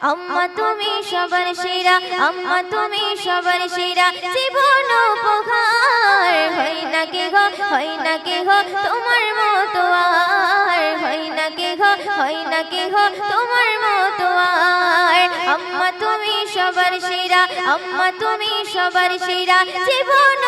আম্মা তুমি সবার সেরা আম্মা তুমি সবার সেরা। জীবন উপহার হয় না কে হয় না কে তোমার মতো আর হয় না কে হই না কে গো তোমার মতো আর। আম্মা, তুমি সবার সেরা। আম্মা, তুমি সবার সেরা। জীবন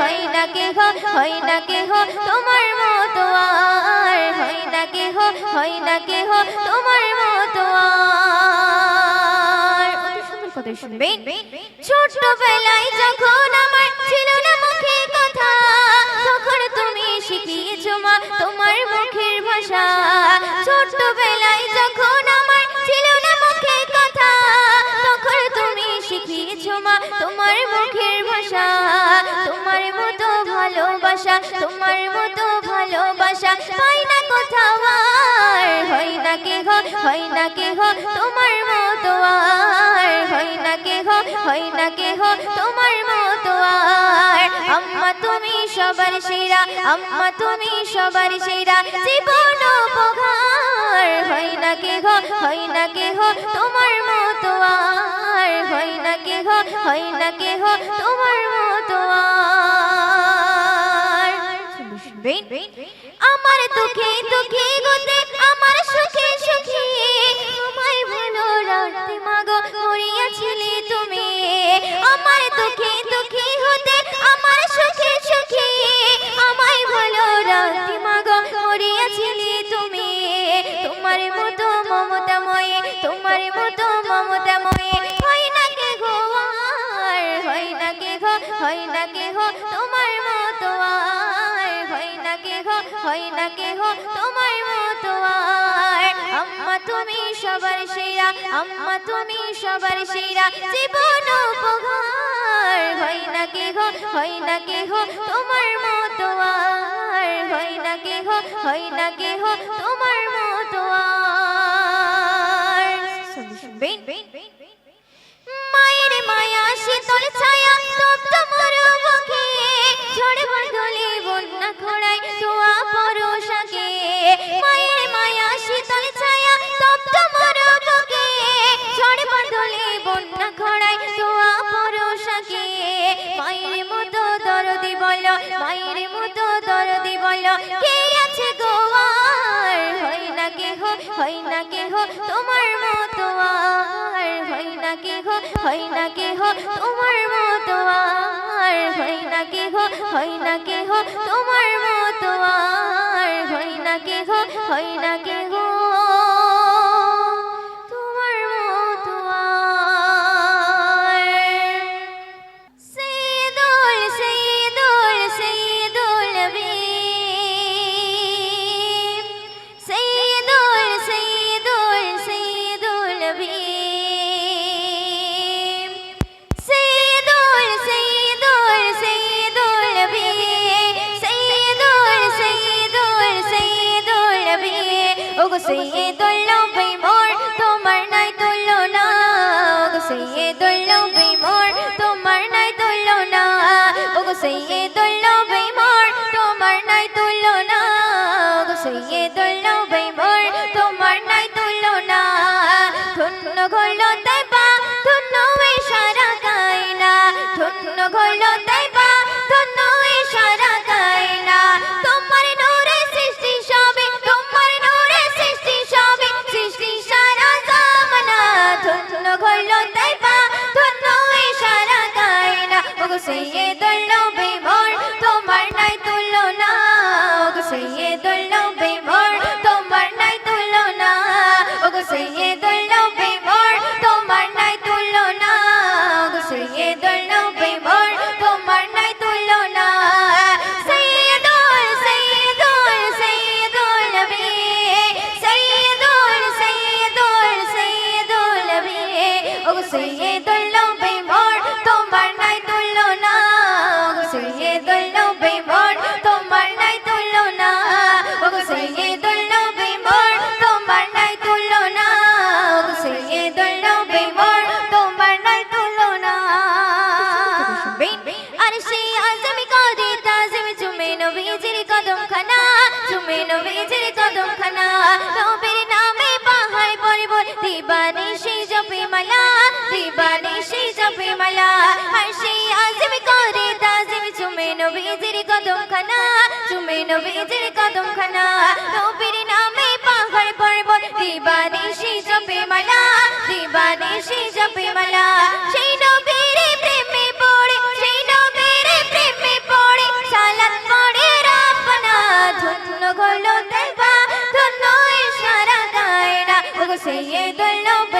হই না কে গো হই না কে গো তোমার মতো আর। হই না কে গো হই না কে গো তোমার মতো আর। কথা ছোটবেলায় যখন আমার ছিল না মুখে কথা, তখন শিখিয়েছো মা, তোমার মুখের ভাষা। ছোটবেলায় যখন আমার ছিল না মুখে কথা, তখন তুমি শিখিয়েছো মা, তোমার মুখের ভাষা। তোমার মতো ভালোবাসা, তোমার মতো ভালোবাসা না কোথাও আর। হয় না কে হয় না তোমার মতো আর। হয় না কে হয় না কে তোমার সবার সেরা, আম্মা তুমি সবার সেরা। জীবন উপকার হয় না কে গো, হয় না কে গো, তোমার মতো আর। হয় না কে গো, হয় না কে গো, তোমার মতো আর। আমার দুঃখে দুঃখে হয় না কে গো তোমার মতো আর। আম্মা তুমি সবার সেরা, আম্মা তুমি সবার সেরা। জীবন উপহার হয় না কে গো হয় না কে গো তোমার মতো আর। হয় না কে গো হয় না কে গো তোমার মতো আর। মায়ের মায়া, শীতল ছায়া, তপ্ত মরুমুখে হয় না কেহ? তোমার মতো আর হয় না কেহ? হয় না কেহ? তোমার মতো আর হয় না কেহ? হয় না কেহ? তোমার মতো আর হয় না কেহ? হয় না কে কায়না ওগো নবীজির কদম খানা চুমে নবীজির কদম খানা নবীর নামে পাহাড় পরিবর দিব দিবানি সেই জপে মালা, দিবানি সেই জপে মালা, আর সেই আজম করে তাজিম চুমে নবীজির কদম খানা চুমে নবীজির কদম খানা নবীর নামে পাহাড় পর্বত, দিবানি সেই জপে মালা, দিবানি সেই জপে মালা, সেই গায়না ওগো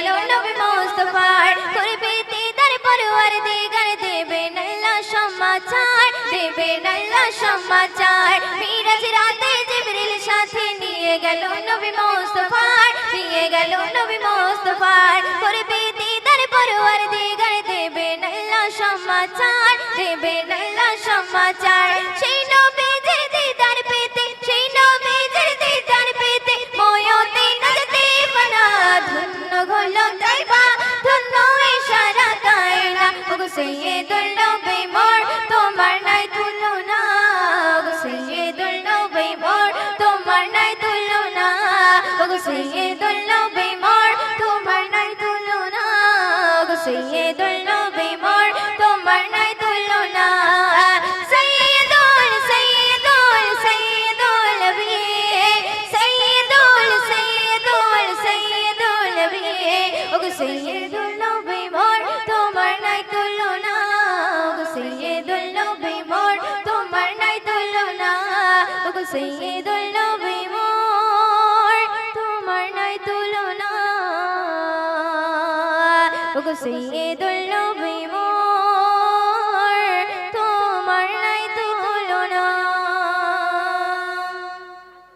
গেল নবী মুস্তাফার। করবে দিদার পরওয়ার দিগার দেবে আল্লাহ সমাচার, দেবে আল্লাহ সমাচার। মিরাজ রাতে সাথে নিয়ে গেল নবী মুস্তাফার, নিয়ে গেল নবী মুস্তাফার। করবে দিদার পরওয়ার দিগার দেবে আল্লাহ সমাচার, দেবে আল্লাহ সমাচার। সাইয়্যিদুল নবী মোর তোমার নাই তুলনা। ওগো সাইয়্যিদুল নবী